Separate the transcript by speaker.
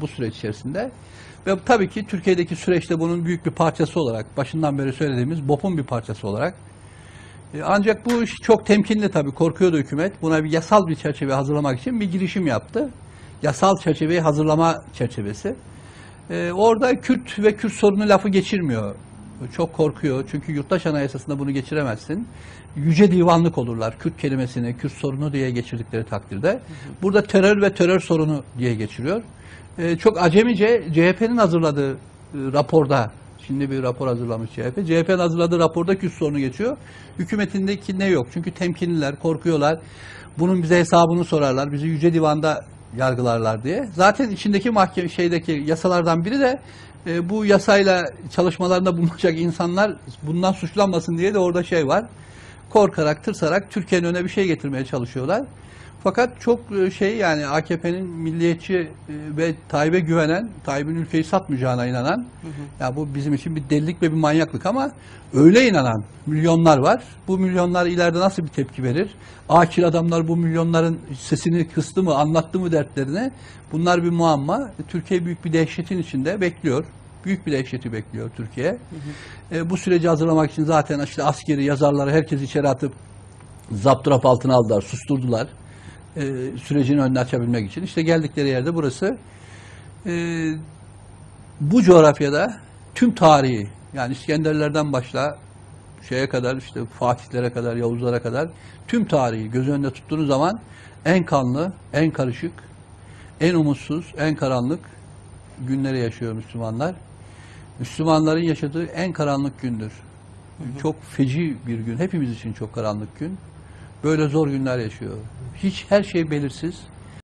Speaker 1: bu süreç içerisinde. Ve tabii ki Türkiye'deki süreçte bunun büyük bir parçası olarak, başından beri söylediğimiz BOP'un bir parçası olarak. E, Ancak bu iş çok temkinli tabii, korkuyordu hükümet. Buna bir yasal bir çerçeve hazırlamak için bir girişim yaptı. Yasal çerçeveyi hazırlama çerçevesi. E, orada Kürt ve Kürt sorunu lafı geçirmiyor. Çok korkuyor. Çünkü yurttaş anayasasında bunu geçiremezsin. Yüce divanlık olurlar. Kürt kelimesini, Kürt sorunu diye geçirdikleri takdirde. Burada terör ve terör sorunu diye geçiriyor. E, çok acemice CHP'nin hazırladığı e, raporda, şimdi bir rapor hazırlamış CHP. CHP'nin hazırladığı raporda Kürt sorunu geçiyor. Hükümetindeki ne yok? Çünkü temkinliler, korkuyorlar. Bunun bize hesabını sorarlar. Bizi Yüce Divan'da yargılarlar diye. Zaten içindeki mahkeme şeydeki yasalardan biri de e, bu yasayla çalışmalarında bulunacak insanlar bundan suçlanmasın diye de orada şey var. Korkarak, tırsarak Türkiye'nin önüne bir şey getirmeye çalışıyorlar. Fakat çok e, şey yani AKP'nin milliyetçi e, ve Tayyip'e güvenen, Tayyip'in ülkeyi satmayacağına inanan, ya bu bizim için bir delilik ve bir manyaklık ama öyle inanan milyonlar var. Bu milyonlar ileride nasıl bir tepki verir? Akil adamlar bu milyonların sesini kıstı mı, anlattı mı dertlerini? Bunlar bir muamma. Türkiye büyük bir dehşetin içinde bekliyor. Büyük bir dehşeti bekliyor Türkiye. E, bu süreci hazırlamak için zaten işte askeri, yazarları herkes içeri atıp zapturap altına aldılar, susturdular. E, sürecin önünü açabilmek için. İşte geldikleri yerde burası. E, bu coğrafyada tüm tarihi yani İskenderlerden başla şeye kadar işte Fatihlere kadar, Yavuzlara kadar tüm tarihi göz önünde tuttuğunuz zaman en kanlı, en karışık, en umutsuz, en karanlık günleri yaşıyor Müslümanlar. Müslümanların yaşadığı en karanlık gündür. Çok feci bir gün. Hepimiz için çok karanlık gün. Böyle zor günler yaşıyor. Hiç her şey belirsiz.